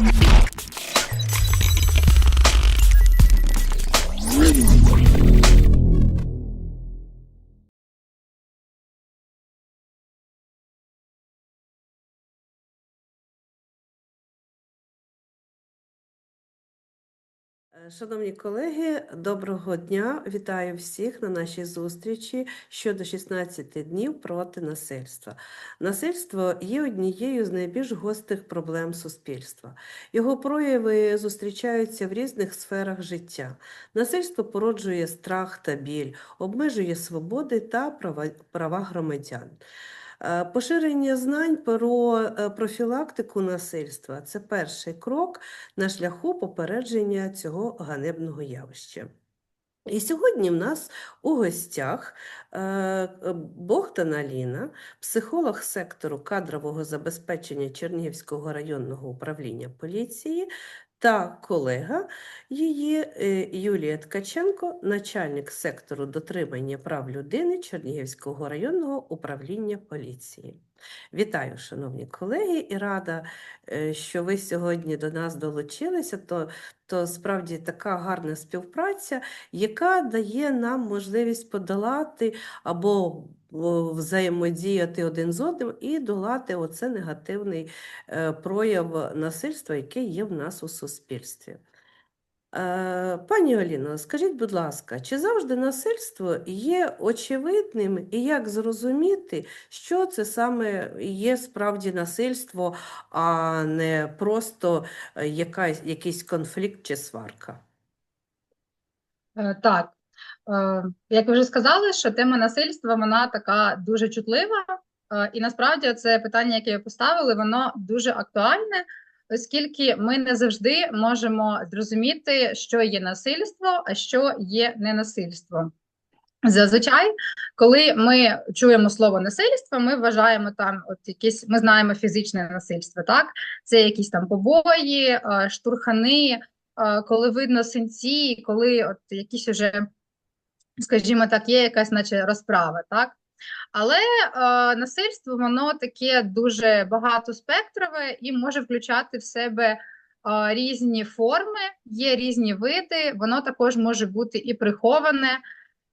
Е, Шановні колеги, доброго дня! Вітаю всіх на нашій зустрічі щодо 16 днів проти насильства. Насильство є однією з найбільш гострих проблем суспільства. Його прояви зустрічаються в різних сферах життя. Насильство породжує страх та біль, обмежує свободи та права громадян. Е, Поширення знань про е, профілактику насильства це перший крок на шляху попередження цього ганебного явища. І сьогодні в нас у гостях е, Богдана Аліна, психолог сектору кадрового забезпечення Чернігівського районного управління поліції та колега її е, Юлія Ткаченко, начальник сектору дотримання прав людини Чернігівського районного управління поліції. Вітаю, шановні колеги, і рада, е, що ви сьогодні до нас долучилися. То, то справді така гарна співпраця, яка дає нам можливість подолати або взаємодіяти один з одним і долати оце негативний е, прояв насильства, який є в нас у суспільстві. Е, Пані Оліно, скажіть, будь ласка, чи завжди насильство є очевидним, і як зрозуміти, що це саме є справді насильство, а не просто е, якась, якийсь конфлікт чи сварка? Так, як ви вже сказали, що тема насильства вона така дуже чутлива, Е, і насправді це питання, яке ви поставили, воно дуже актуальне, оскільки ми не завжди можемо зрозуміти, що є насильство, а що є ненасильство. Зазвичай, коли ми чуємо слово насильство, ми вважаємо там от якісь, ми знаємо фізичне насильство, так? Це якісь там побої, е, штурхани, е, коли видно синці, коли от якісь уже, скажімо так, є якась наче розправа, так? Але е, насильство воно таке дуже багатоспектрове і може включати в себе е, різні форми, є різні види, воно також може бути і приховане,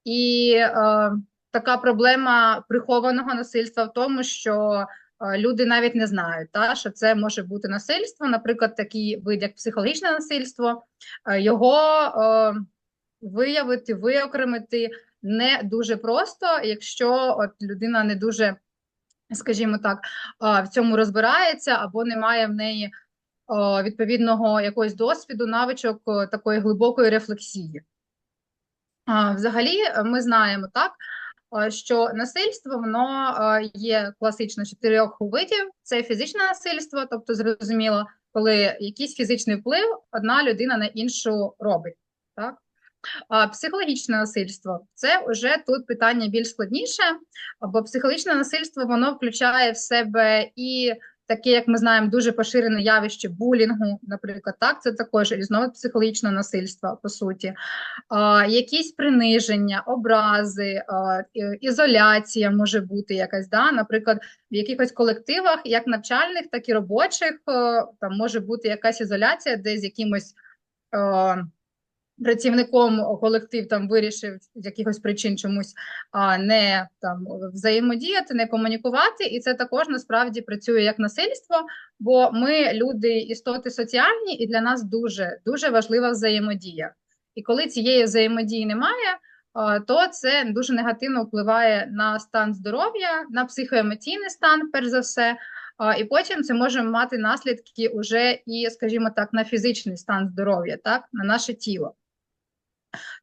і е, така проблема прихованого насильства в тому, що е, люди навіть не знають, та, що це може бути насильство, наприклад, такий вид, як психологічне насильство, е, його е, виявити, виокремити не дуже просто, якщо от людина не дуже, скажімо так, в цьому розбирається або не має в неї відповідного якогось досвіду, навичок такої глибокої рефлексії. Взагалі, ми знаємо так, що насильство воно є класично чотирьох видів: це фізичне насильство, тобто зрозуміло, коли якийсь фізичний вплив одна людина на іншу робить. Так? Психологічне насильство це вже тут питання більш складніше, бо психологічне насильство воно включає в себе і таке, як ми знаємо, дуже поширене явище булінгу, наприклад, так, це також різновид психологічного насильства, по суті, якісь приниження, образи, ізоляція може бути якась, да? наприклад, в якихось колективах, як навчальних, так і робочих, е, там може бути якась ізоляція, де з якимось. е, Працівником колектив там вирішив з якихось причин чомусь а, не там взаємодіяти, не комунікувати, і це також насправді працює як насильство, бо ми люди істоти соціальні, і для нас дуже дуже важлива взаємодія. І коли цієї взаємодії немає, то це дуже негативно впливає на стан здоров'я, на психоемоційний стан, перш за все. І потім це може мати наслідки уже і, скажімо так, на фізичний стан здоров'я, так, на наше тіло.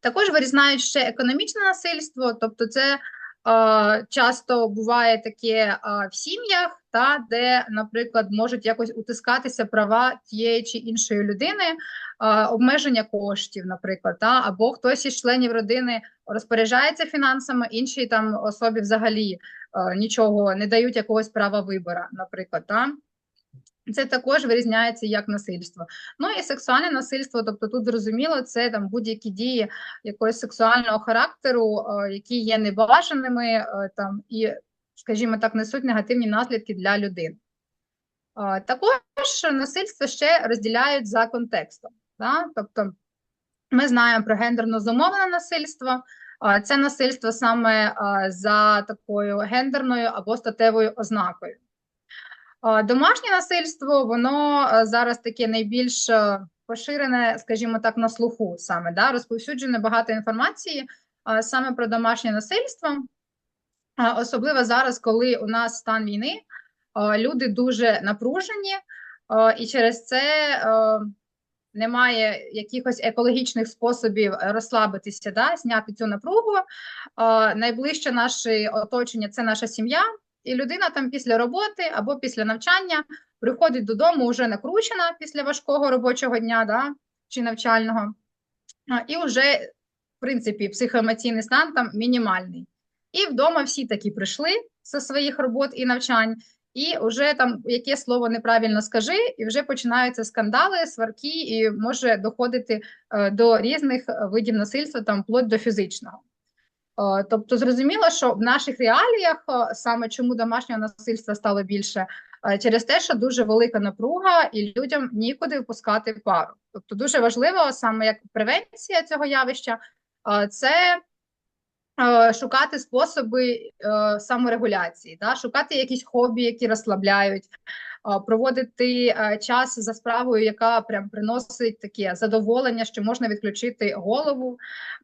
Також вирізнають ще економічне насильство, тобто це е, часто буває таке е, в сім'ях, та, де, наприклад, можуть якось утискатися права тієї чи іншої людини, е, обмеження коштів, наприклад, та, або хтось із членів родини розпоряджається фінансами, іншій там особі взагалі е, нічого не дають якогось права вибора, наприклад. Та. Це також вирізняється як насильство. Ну і сексуальне насильство, тобто тут зрозуміло, це там будь-які дії якогось сексуального характеру, е, які є небажаними, е, там і, скажімо так, несуть негативні наслідки для людини. Також насильство ще розділяють за контекстом. Да? Тобто ми знаємо про гендерно зумовлене насильство. Це насильство саме за такою гендерною або статевою ознакою. А, Домашнє насильство, воно зараз таке найбільш поширене, скажімо так, на слуху саме, да? розповсюджено багато інформації саме про домашнє насильство. Особливо зараз, коли у нас стан війни, люди дуже напружені, і через це немає якихось екологічних способів розслабитися, да, зняти цю напругу. Найближче наше оточення це наша сім'я, і людина там після роботи або після навчання приходить додому вже накручена після важкого робочого дня да, чи навчального, і вже, в принципі, психоемоційний стан там мінімальний. І вдома всі такі прийшли зі своїх робот і навчань, і вже там яке слово неправильно скажи, і вже починаються скандали, сварки, і може доходити е, до різних видів насильства, там вплоть до фізичного. Е, Тобто, зрозуміло, що в наших реаліях е, саме чому домашнього насильства стало більше, е, через те, що дуже велика напруга, і людям нікуди впускати пару. Тобто, дуже важливо саме як превенція цього явища, це шукати способи саморегуляції, да? шукати якісь хобі, які розслабляють, проводити е, час за справою, яка прям приносить таке задоволення, що можна відключити голову.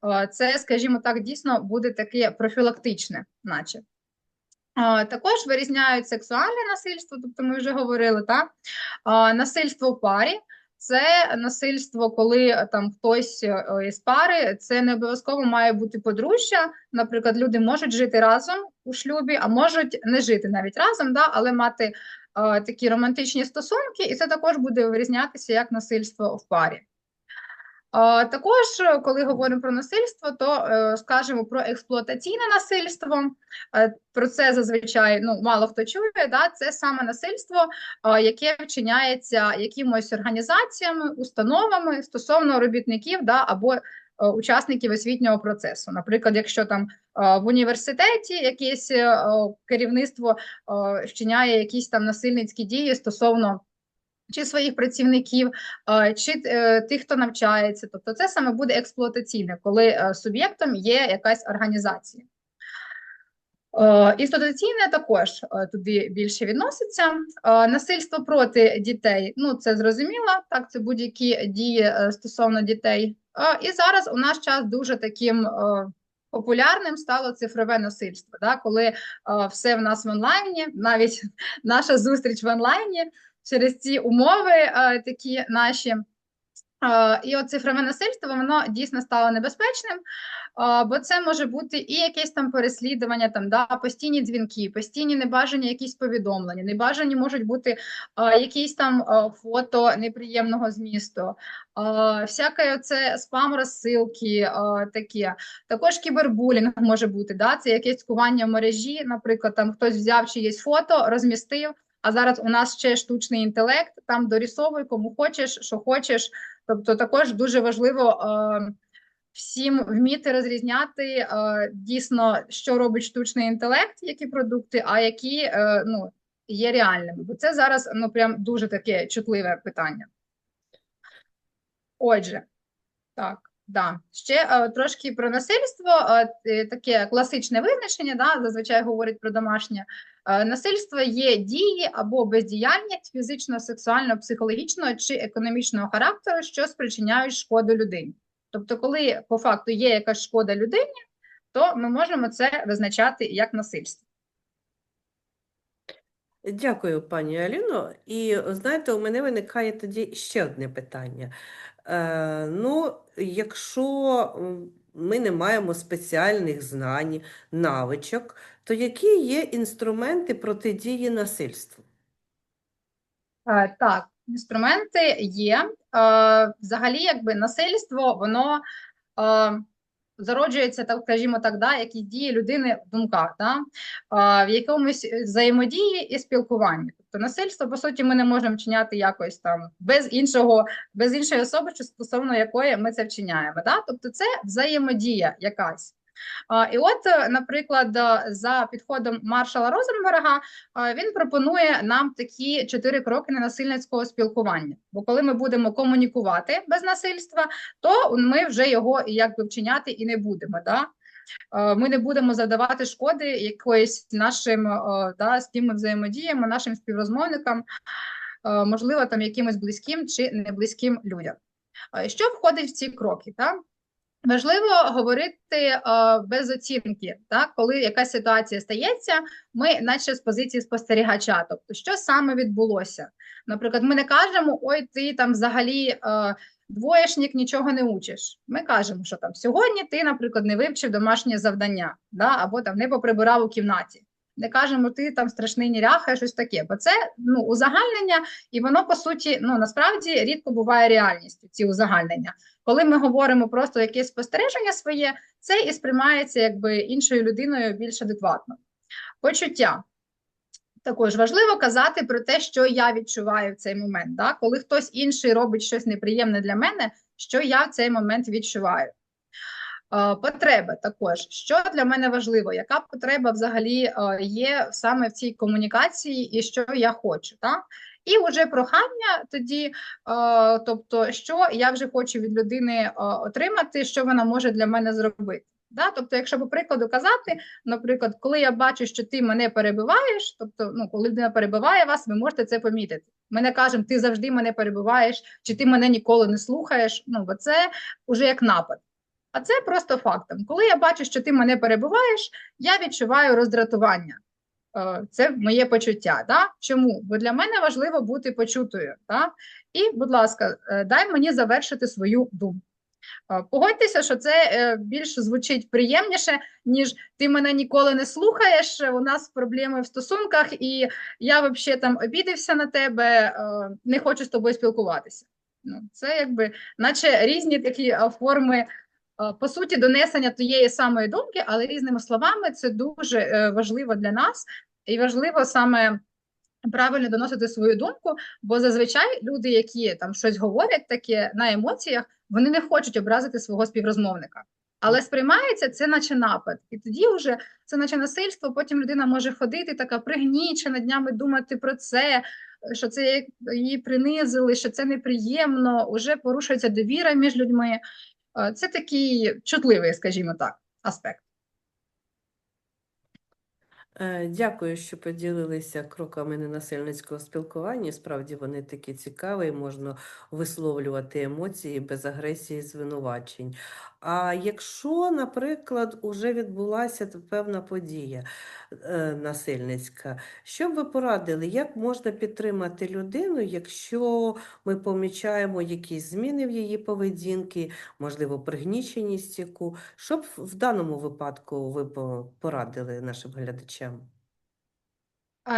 Е, Це, скажімо так, дійсно буде таке профілактичне, наче. Е, Також вирізняють сексуальне насильство, тобто ми вже говорили, так? Насильство в парі. Це насильство, коли там хтось із пари, це не обов'язково має бути подружжя. Наприклад, люди можуть жити разом у шлюбі, а можуть не жити навіть разом, да, але мати такі романтичні стосунки, і це також буде вирізнятися як насильство в парі. Також, е, коли говоримо про насильство, то е, скажемо про експлуатаційне насильство. Е, Про це зазвичай ну, мало хто чує. Да? Це саме насильство, е, яке вчиняється якимось організаціями, установами стосовно робітників да, або е, учасників освітнього процесу. Наприклад, якщо там е, в університеті якесь е, керівництво е, вчиняє якісь там насильницькі дії стосовно чи своїх працівників, е, чи е, тих, хто навчається. Тобто це саме буде експлуатаційне, коли е, суб'єктом є якась організація. Е, Інституційне також е, туди більше відноситься. Е, Насильство проти дітей, ну це зрозуміло, так, це будь-які дії е, стосовно дітей. Е, І зараз у наш час дуже таким е, популярним стало цифрове насильство, да, коли е, все в нас в онлайні, навіть наша зустріч в онлайні через ці умови такі наші. І от цифрове насильство воно дійсно стало небезпечним, бо це може бути і якесь там переслідування, там да, постійні дзвінки, постійні небажані якісь повідомлення, небажані можуть бути якісь там фото неприємного змісту, всяке це спам розсилки е, такі. Також кібербулінг може бути, да, це якесь цькування в мережі, наприклад, там хтось взяв чиєсь фото, розмістив. А зараз у нас ще штучний інтелект, там дорисовуй, кому хочеш, що хочеш. Тобто, також дуже важливо е, всім вміти розрізняти е, дійсно, що робить штучний інтелект, які продукти, а які е, ну, є реальними. Бо це зараз ну прям дуже таке чутливе питання. Отже, так. Да. Ще е, трошки про насильство, таке класичне визначення, да, зазвичай говорять про домашнє. Е, насильство є дії або бездіяльність фізичного, сексуального, психологічного чи економічного характеру, що спричиняють шкоду людині. Тобто, коли по факту є якась шкода людині, то ми можемо це визначати як насильство. Дякую, пані Аліно. І знаєте, у мене виникає тоді ще одне питання. Е, ну, якщо ми не маємо спеціальних знань, навичок, то які є інструменти протидії насильству? Е, Так, інструменти є. Е, Взагалі, якби насильство, воно е, зароджується, так скажімо так, да, якісь дії людини в думках, да, в якомусь взаємодії і спілкуванні. Тобто насильство, по суті, ми не можемо вчиняти якось там без іншого, без іншої особи, що стосовно якої ми це вчиняємо. Да? Тобто це взаємодія якась. І от, е, наприклад, е, за підходом Маршала Розенберга е, він пропонує нам такі чотири кроки ненасильницького спілкування. Бо коли ми будемо комунікувати без насильства, то ми вже його якби вчиняти і не будемо. Да? Е, Ми не будемо завдавати шкоди якоїсь нашим, е, да, з ким ми взаємодіємо, нашим співрозмовникам, е, можливо, там якимось близьким чи неблизьким людям. Е, Що входить в ці кроки? Так? Важливо говорити без оцінки, так? коли якась ситуація стається, ми наче з позиції спостерігача. Тобто, що саме відбулося? Наприклад, ми не кажемо, ой, ти там взагалі двоєшник, нічого не учиш. Ми кажемо, що там сьогодні ти, наприклад, не вивчив домашнє завдання, да? або там не поприбирав у кімнаті. Не кажемо, ти там страшний ніряха, щось таке. Бо це ну, узагальнення, і воно по суті ну насправді рідко буває реальністю, ці узагальнення. Коли ми говоримо просто якесь спостереження своє, це і сприймається якби іншою людиною більш адекватно. Почуття. Також важливо казати про те, що я відчуваю в цей момент. Да? Коли хтось інший робить щось неприємне для мене, що я в цей момент відчуваю. Потреби також, що для мене важливо, яка потреба взагалі е, є саме в цій комунікації, і що я хочу. Так? І вже прохання тоді, е, тобто, що я вже хочу від людини е, отримати, що вона може для мене зробити. Да? Тобто, якщо по прикладу казати, наприклад, коли я бачу, що ти мене перебиваєш, тобто, ну, коли людина перебиває вас, ви можете це помітити. Ми не кажемо, ти завжди мене перебиваєш, чи ти мене ніколи не слухаєш. Ну, бо це вже як напад. А це просто фактом. Коли я бачу, що ти мене перебиваєш, я відчуваю роздратування. Е, Це моє почуття. Да? Чому? Бо для мене важливо бути почутою. Да? І, будь ласка, е, дай мені завершити свою думку. Е, Погодьтеся, що це е, більш звучить приємніше, ніж ти мене ніколи не слухаєш. У нас проблеми в стосунках, і я взагалі там обідався на тебе, е, не хочу з тобою спілкуватися. Ну, це якби, наче різні такі форми, по суті, донесення тієї самої думки, але різними словами це дуже важливо для нас, і важливо саме правильно доносити свою думку, бо зазвичай люди, які там щось говорять таке на емоціях, вони не хочуть образити свого співрозмовника. Але сприймається це наче напад, і тоді вже це наче насильство. Потім людина може ходити така пригнічена днями думати про це, що це її принизили, що це неприємно. Уже порушується довіра між людьми. Е, Це такий чутливий, скажімо так, аспект. Е, Дякую, що поділилися кроками ненасильницького спілкування. Справді вони такі цікаві, можна висловлювати емоції без агресії, звинувачень. А якщо, наприклад, уже відбулася певна подія е, насильницька, що б ви порадили, як можна підтримати людину, якщо ми помічаємо якісь зміни в її поведінки, можливо, пригніченість яку, що б в даному випадку ви порадили нашим глядачам?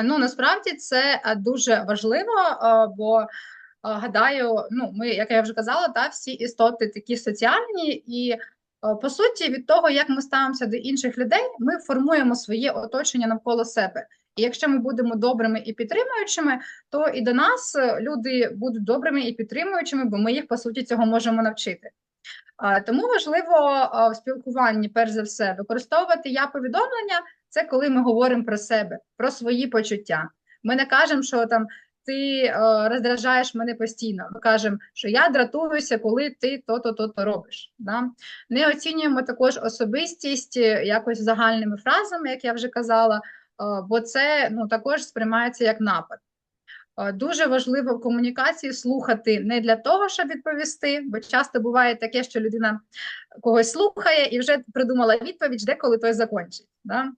Ну, насправді це е, дуже важливо, е, бо гадаю, ну, ми, як я вже казала, та, всі істоти такі соціальні, і е, по суті, від того, як ми ставимося до інших людей, ми формуємо своє оточення навколо себе. І якщо ми будемо добрими і підтримуючими, то і до нас е, люди будуть добрими і підтримуючими, бо ми їх по суті цього можемо навчити. Тому важливо в спілкуванні, перш за все, використовувати я повідомлення. Це коли ми говоримо про себе, про свої почуття. Ми не кажемо, що там ти е, роздражаєш мене постійно. Ми кажемо, що я дратуюся, коли ти то-то, то-то робиш. Да? Не оцінюємо також особистість е, якось загальними фразами, як я вже казала, е, бо це ну, також сприймається як напад. Е, Дуже важливо в комунікації слухати не для того, щоб відповісти, бо часто буває таке, що людина когось слухає і вже придумала відповідь, де коли той закінчить. Да?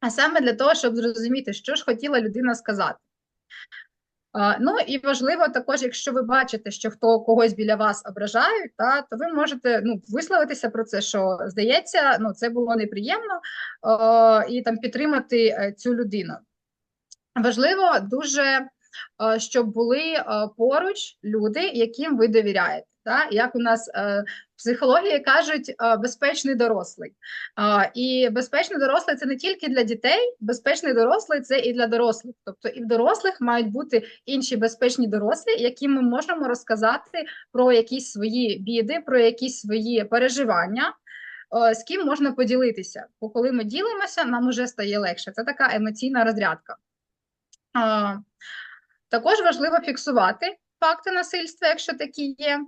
А саме для того, щоб зрозуміти, що ж хотіла людина сказати. Ну і важливо також, якщо ви бачите, що хто когось біля вас ображають, та, то ви можете ну, висловитися про це, що здається, ну, це було неприємно, о, і там підтримати е, цю людину. Важливо дуже, щоб були поруч люди, яким ви довіряєте. Та? Як у нас е, в психології кажуть, е, безпечний дорослий. Е, і безпечний дорослий це не тільки для дітей, безпечний дорослий це і для дорослих. Тобто і в дорослих мають бути інші безпечні дорослі, яким ми можемо розказати про якісь свої біди, про якісь свої переживання. е, з ким можна поділитися. Бо коли ми ділимося, нам уже стає легше. Це така емоційна розрядка. А, Також важливо фіксувати факти насильства, якщо такі є.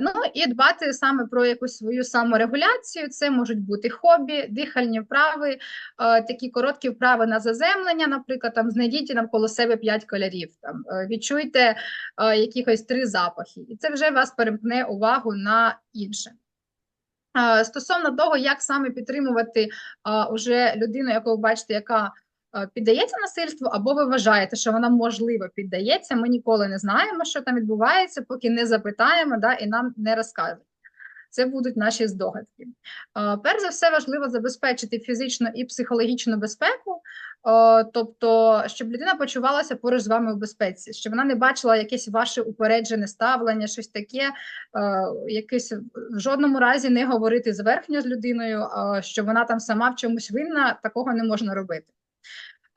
Ну і дбати саме про якусь свою саморегуляцію. Це можуть бути хобі, дихальні вправи, такі короткі вправи на заземлення, наприклад, там знайдіть навколо себе п'ять кольорів, там відчуйте якихось три запахи, і це вже вас перемкне увагу на інше. Стосовно того, як саме підтримувати уже людину, яку ви бачите, яка піддається насильству, або ви вважаєте, що вона можливо піддається. Ми ніколи не знаємо, що там відбувається, поки не запитаємо да, і нам не розкажуть. Це будуть наші здогадки. Перш за все, важливо забезпечити фізичну і психологічну безпеку, тобто, щоб людина почувалася поруч з вами в безпеці, щоб вона не бачила якесь ваше упереджене ставлення, щось таке, якесь в жодному разі не говорити зверхньо з людиною, що вона там сама в чомусь винна, такого не можна робити.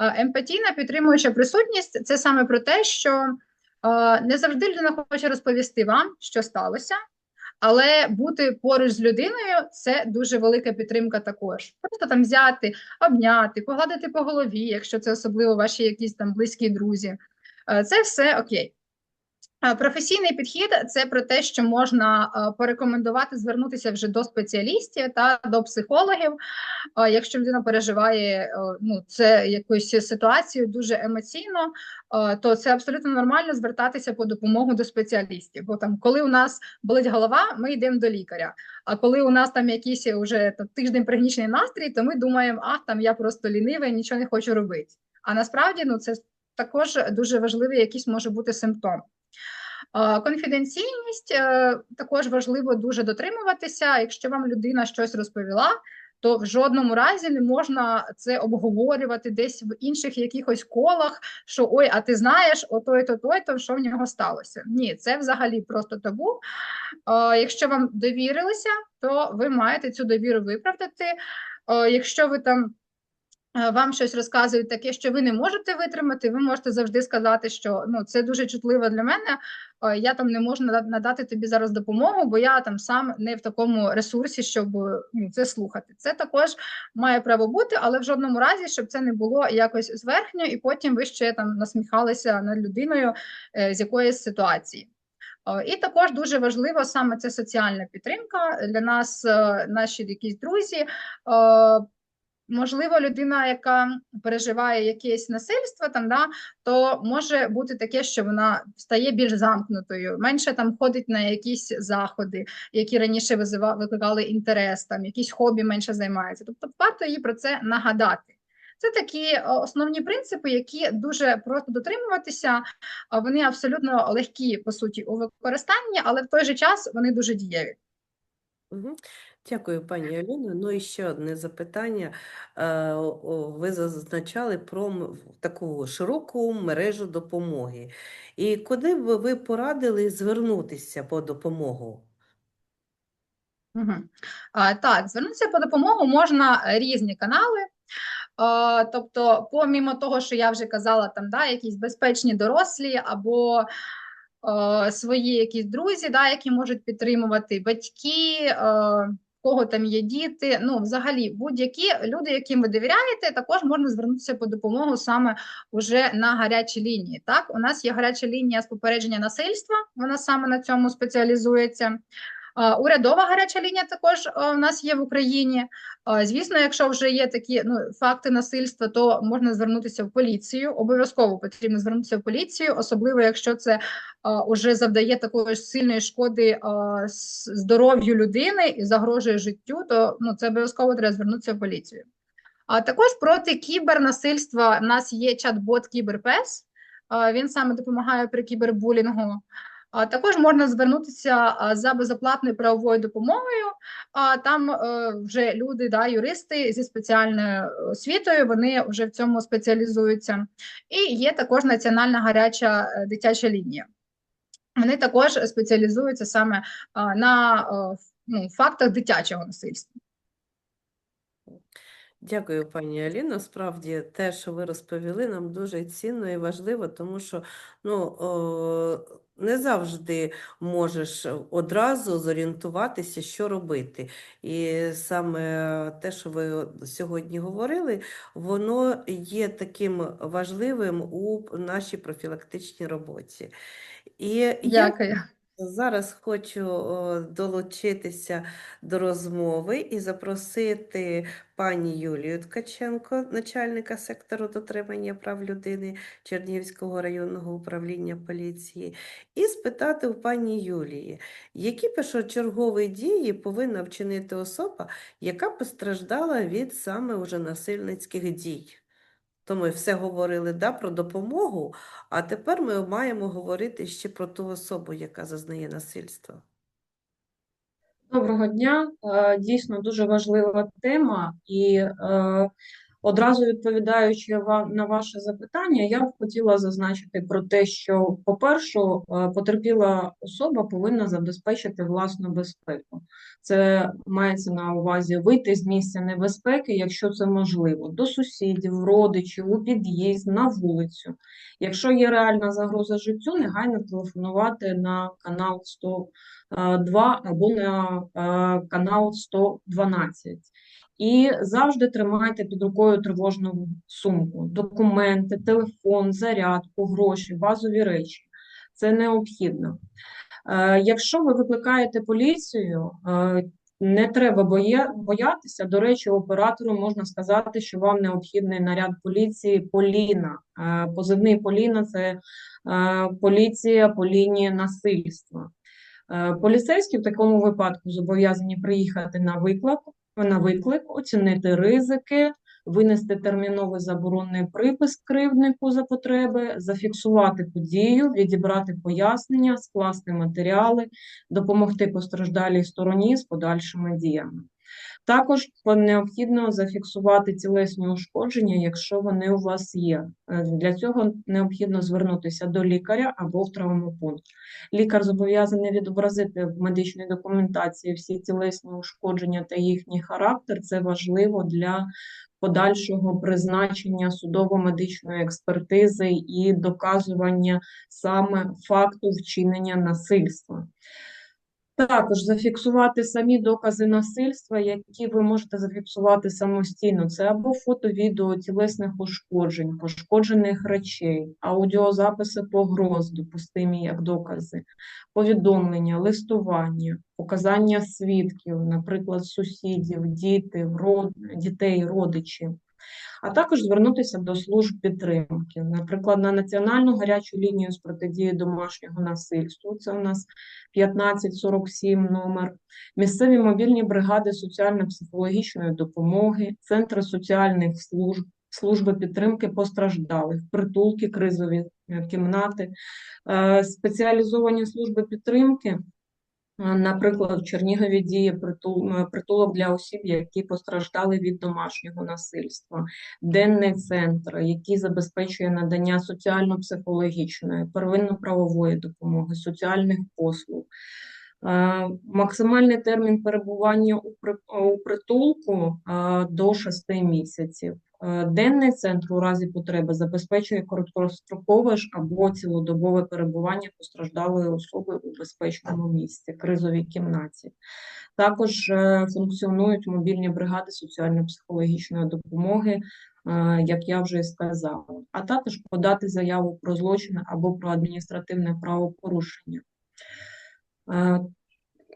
А, Емпатійна підтримуюча присутність це саме про те, що а, не завжди людина хоче розповісти вам, що сталося. Але бути поруч з людиною це дуже велика підтримка також. Просто там взяти, обняти, погладити по голові, якщо це особливо ваші якісь там близькі друзі. Е, Це все окей. Професійний підхід це про те, що можна е, порекомендувати звернутися вже до спеціалістів та до психологів, якщо людина переживає е, ну, це якусь ситуацію дуже емоційно, е, то це абсолютно нормально звертатися по допомогу до спеціалістів. Бо там, коли у нас болить голова, ми йдемо до лікаря. А коли у нас там якийсь уже там, тиждень пригнічений настрій, то ми думаємо, ах, там я просто лінивий, нічого не хочу робити. А насправді ну, це також дуже важливий якийсь може бути симптом. Е, Конфіденційність е, також важливо дуже дотримуватися. Якщо вам людина щось розповіла, то в жодному разі не можна це обговорювати десь в інших якихось колах, що ой, а ти знаєш, отой то той то що в нього сталося. Ні, це взагалі просто табу. Е, Якщо вам довірилися, то ви маєте цю довіру виправдати. Якщо ви там вам щось розказують таке, що ви не можете витримати, ви можете завжди сказати, що ну це дуже чутливо для мене. е, Я там не можу надати тобі зараз допомогу, бо я там сам не в такому ресурсі, щоб ну, це слухати. Це також має право бути, але в жодному разі, щоб це не було якось зверхньо, і потім ви ще там насміхалися над людиною е, з якоїсь ситуації. Е, І також дуже важливо саме це соціальна підтримка для нас, е, наші якісь друзі. Можливо, людина, яка переживає якесь насильство, там да, то може бути таке, що вона стає більш замкнутою, менше там ходить на якісь заходи, які раніше викликали інтерес, там якісь хобі менше займається. Тобто, варто їй про це нагадати. Це такі е, основні принципи, які дуже просто дотримуватися. Вони абсолютно легкі по суті у використанні, але в той же час вони дуже дієві. Мгм. Дякую, пані Аліно. Ну і ще одне запитання. Е, Ви зазначали про таку широку мережу допомоги. І куди б ви порадили звернутися по допомогу? А, так, звернутися по допомогу можна е, різні канали. Тобто, помімо того, що я вже казала, там да, якісь безпечні дорослі або е, свої якісь друзі, да, які можуть підтримувати батьки, е, кого там є діти. Ну, взагалі, будь-які люди, яким ви довіряєте, також можна звернутися по допомогу саме уже на гарячі лінії. Так, у нас є гаряча лінія з попередження насильства, вона саме на цьому спеціалізується. Урядова гаряча лінія також в нас є в Україні. Звісно, якщо вже є такі ну, факти насильства, то можна звернутися в поліцію. Обов'язково потрібно звернутися в поліцію, особливо якщо це а, уже завдає такої ж сильної шкоди здоров'ю людини і загрожує життю, то ну, це обов'язково треба звернутися в поліцію. А також проти кібернасильства в нас є чат-бот Кіберпес. Він саме допомагає при кібербулінгу. Також можна звернутися за безоплатною правовою допомогою. Там е, вже люди, да, юристи зі спеціальною освітою, вони вже в цьому спеціалізуються. І є також національна гаряча е, дитяча лінія. Вони також спеціалізуються саме на е, ну, фактах дитячого насильства. Дякую, пані Аліно. Справді, те, що ви розповіли, нам дуже цінно і важливо, тому що ну, не завжди можеш одразу зорієнтуватися, що робити. І саме те, що ви сьогодні говорили, воно є таким важливим у нашій профілактичній роботі. І я Дякую. Зараз хочу долучитися до розмови і запросити пані Юлію Ткаченко, начальника сектору дотримання прав людини Чернігівського районного управління поліції, і спитати у пані Юлії, які першочергові дії повинна вчинити особа, яка постраждала від саме уже насильницьких дій. То ми все говорили да, про допомогу, а тепер ми маємо говорити ще про ту особу, яка зазнає насильства. Доброго дня. Е, Дійсно дуже важлива тема, і е, одразу відповідаючи вам на ваше запитання, я б хотіла зазначити про те, що, по-перше, е, потерпіла особа повинна забезпечити власну безпеку. Це мається на увазі вийти з місця небезпеки, якщо це можливо, до сусідів, родичів, у під'їзд, на вулицю. Якщо є реальна загроза життю, негайно телефонувати на канал 100 2 або на е, канал 112. І завжди тримайте під рукою тривожну сумку, документи, телефон, зарядку, гроші, базові речі. Це необхідно. Е, Якщо ви викликаєте поліцію, е, не треба боятися. До речі, оператору можна сказати, що вам необхідний наряд поліції Поліна. Е, Позивний Поліна це поліція по лінії насильства. Поліцейські в такому випадку зобов'язані приїхати на виклик, на виклик, оцінити ризики, винести терміновий заборонний припис кривднику за потреби, зафіксувати подію, відібрати пояснення, скласти матеріали, допомогти постраждалій стороні з подальшими діями. Також необхідно зафіксувати тілесні ушкодження, якщо вони у вас є. Е, Для цього необхідно звернутися до лікаря або в травмопункт. Лікар зобов'язаний відобразити в медичній документації всі тілесні ушкодження та їхній характер. Це важливо для подальшого призначення судово-медичної експертизи і доказування саме факту вчинення насильства. Також зафіксувати самі докази насильства, які ви можете зафіксувати самостійно. Це або фото, відео тілесних ушкоджень, пошкоджених речей, аудіозаписи погроз, допустимі як докази, повідомлення, листування, показання свідків, наприклад, сусідів, діти, род... дітей, родичів. А також звернутися до служб підтримки, наприклад, на Національну гарячу лінію з протидії домашнього насильства. Це у нас 1547 номер, місцеві мобільні бригади соціально-психологічної допомоги, центри соціальних служб, служби підтримки постраждалих, притулки, кризові е, кімнати, Е, спеціалізовані служби підтримки. Наприклад, в Чернігові діє е, притулок для осіб, які постраждали від домашнього насильства, денний центр, який забезпечує надання соціально-психологічної, первинно-правової допомоги, соціальних послуг. Е, Максимальний термін перебування у притулку е, до 6 місяців. Е, Денний центр у разі потреби забезпечує короткострокове ж або цілодобове перебування постраждалої особи у безпечному місці, кризовій кімнаті. Також е, функціонують мобільні бригади соціально-психологічної допомоги, е, як я вже і сказала, а також подати заяву про злочин або про адміністративне правопорушення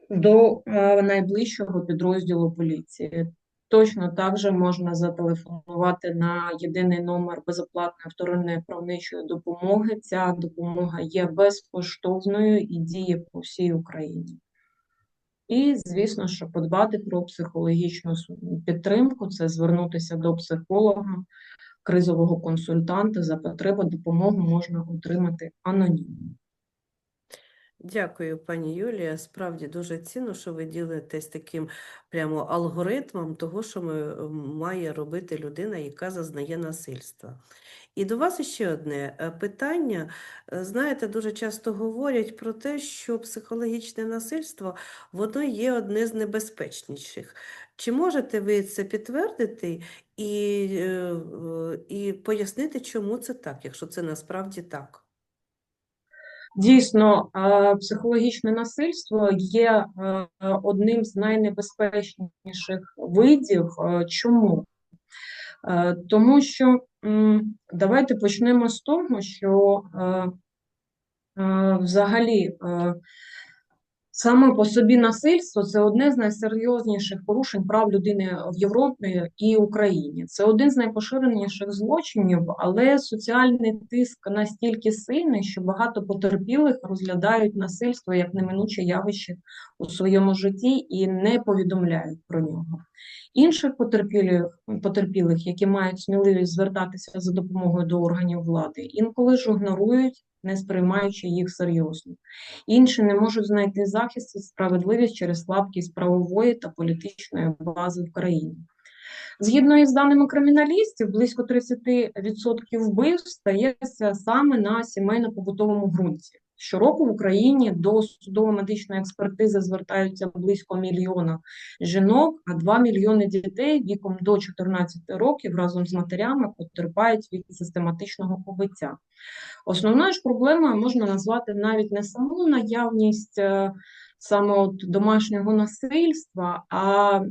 до найближчого підрозділу поліції. Точно так же можна зателефонувати на єдиний номер безоплатної вторинної правничої допомоги. Ця допомога є безкоштовною і діє по всій Україні. І, звісно, що подбати про психологічну підтримку це звернутися до психолога, кризового консультанта. За потреби допомогу можна отримати анонімно. Дякую, пані Юлія. Справді дуже цінно, що ви ділитесь таким прямо алгоритмом того, що ми, має робити людина, яка зазнає насильства. І до вас ще одне е, питання. Е, Знаєте, дуже часто говорять про те, що психологічне насильство воно є одне з небезпечніших. Чи можете ви це підтвердити? і, е, е, і пояснити, чому це так, якщо це насправді так. Дійсно, е, психологічне насильство є е, одним з найнебезпечніших видів. Е, Чому? Тому що давайте почнемо з того, що взагалі саме по собі насильство це одне з найсерйозніших порушень прав людини в Європі і Україні. Це один з найпоширеніших злочинів, але соціальний тиск настільки сильний, що багато потерпілих розглядають насильство як неминуче явище у своєму житті і не повідомляють про нього. Інших потерпілих, потерпілих, які мають сміливість звертатися за допомогою до органів влади, інколи ж ігнорують, не сприймаючи їх серйозно. Інші не можуть знайти захист і справедливість через слабкість правової та політичної бази в країні. Згідно із даними криміналістів, близько 30% вбивств стається саме на сімейно-побутовому ґрунті. Щороку в Україні до судово-медичної експертизи звертаються близько мільйона жінок, а 2 мільйони дітей віком до 14 років разом з матерями потерпають від систематичного побиття. Основною ж проблемою можна назвати навіть не саму наявність е, саме от домашнього насильства, а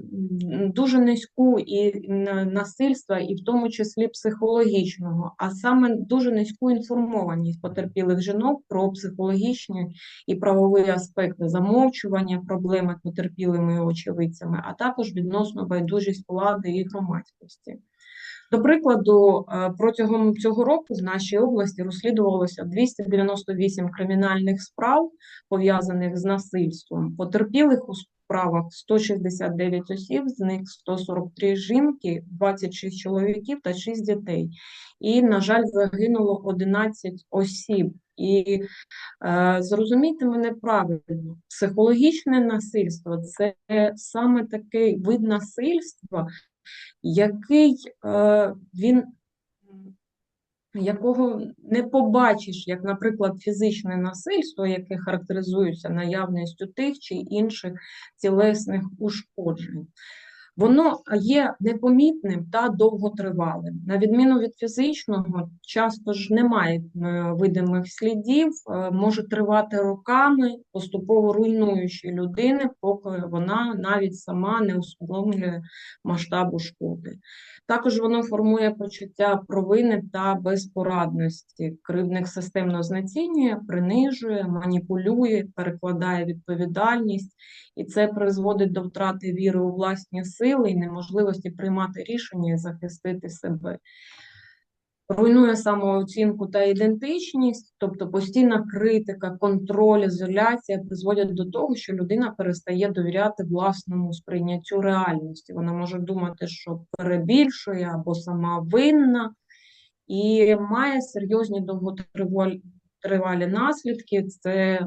дуже низьку і насильства, і в тому числі психологічного, а саме дуже низьку інформованість потерпілих жінок про психологічні і правові аспекти замовчування проблеми потерпілими очевидцями, а також відносно байдужість влади і громадськості. До прикладу, е, протягом цього року в нашій області розслідувалося 298 кримінальних справ, пов'язаних з насильством. Потерпілих у справах 169 осіб, з них 143 жінки, 26 чоловіків та 6 дітей. І, на жаль, загинуло 11 осіб. І е, зрозумійте мене правильно, психологічне насильство це саме такий вид насильства, який е, він, якого не побачиш, як, наприклад, фізичне насильство, яке характеризується наявністю тих чи інших тілесних ушкоджень. Воно є непомітним та довготривалим. На відміну від фізичного, часто ж немає е, видимих слідів, е, може тривати роками, поступово руйнуючи людини, поки вона навіть сама не усвідомлює масштабу шкоди. Також воно формує почуття провини та безпорадності. Кривдник системно знецінює, принижує, маніпулює, перекладає відповідальність, і це призводить до втрати віри у власні сили і неможливості приймати рішення і захистити себе. Руйнує самооцінку та ідентичність, тобто постійна критика, контроль, ізоляція призводять до того, що людина перестає довіряти власному сприйняттю реальності. Вона може думати, що перебільшує або сама винна, і має серйозні довготривалі наслідки. Це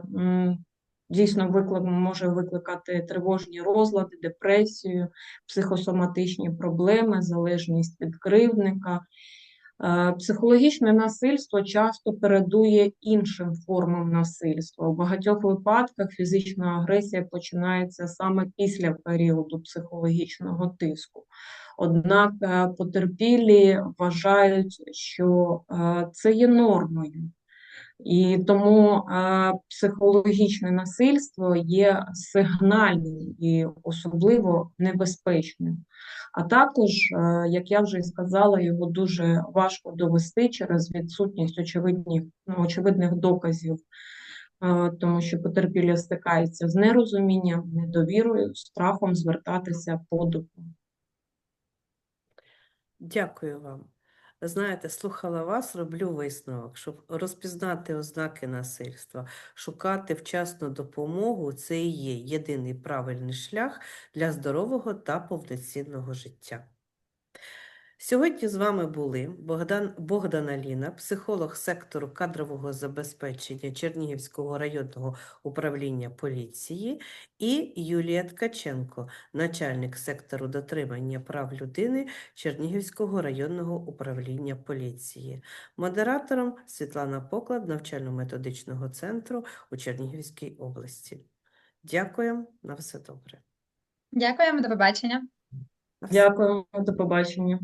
дійсно виклик може викликати тривожні розлади, депресію, психосоматичні проблеми, залежність від кривдника. Е, Психологічне насильство часто передує іншим формам насильства. У багатьох випадках фізична агресія починається саме після періоду психологічного тиску. Однак е, потерпілі вважають, що е, це є нормою. І тому психологічне насильство є сигнальним і особливо небезпечним. А також, е, як я вже і сказала, його дуже важко довести через відсутність очевидних, ну, очевидних доказів, е, тому що потерпілі стикаються з нерозумінням, недовірою, страхом звертатися по допомогу. Дякую вам. Знаєте, слухала вас, роблю висновок, щоб розпізнати ознаки насильства, шукати вчасну допомогу це і є єдиний правильний шлях для здорового та повноцінного життя. Сьогодні з вами були Богдан, Богдан Аліна, психолог сектору кадрового забезпечення Чернігівського районного управління поліції, і Юлія Ткаченко, начальник сектору дотримання прав людини Чернігівського районного управління поліції, модератором Світлана Поклад навчально-методичного центру у Чернігівській області. Дякуємо, на все добре. Дякуємо, до побачення. Дякую, до побачення.